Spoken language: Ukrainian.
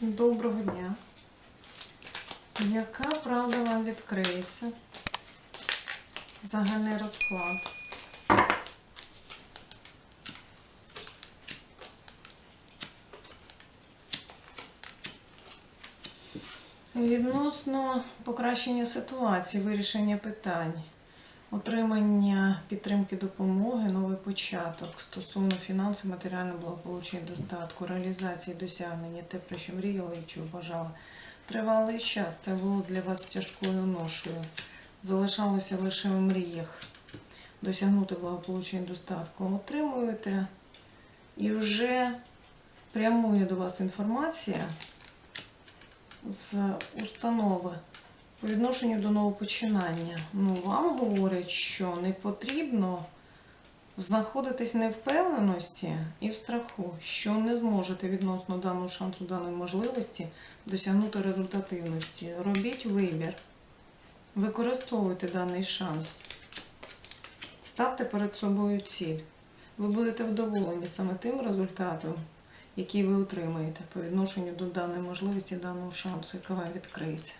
Доброго дня. Яка правда вам відкриється? Загальний розклад. Відносно покращення ситуації, вирішення питань, отримання підтримки допомоги, новий початок стосовно фінансів, матеріального благополуччя і достатку, реалізації досягнення, те, про що мріяли і чого бажали. Тривалий час це було для вас тяжкою ношою. Залишалося лише в мріях досягнути благополуччя і достатку. Отримуєте і вже прямує до вас інформація з установи по відношенню до нового починання. Ну, вам говорять, що не потрібно знаходитись в невпевненості і в страху, що не зможете відносно даного шансу, даної можливості досягнути результативності. Робіть вибір, використовуйте даний шанс, ставте перед собою ціль. Ви будете вдоволені саме тим результатом, який ви отримаєте по відношенню до даної можливості, даного шансу, яка вам відкриється.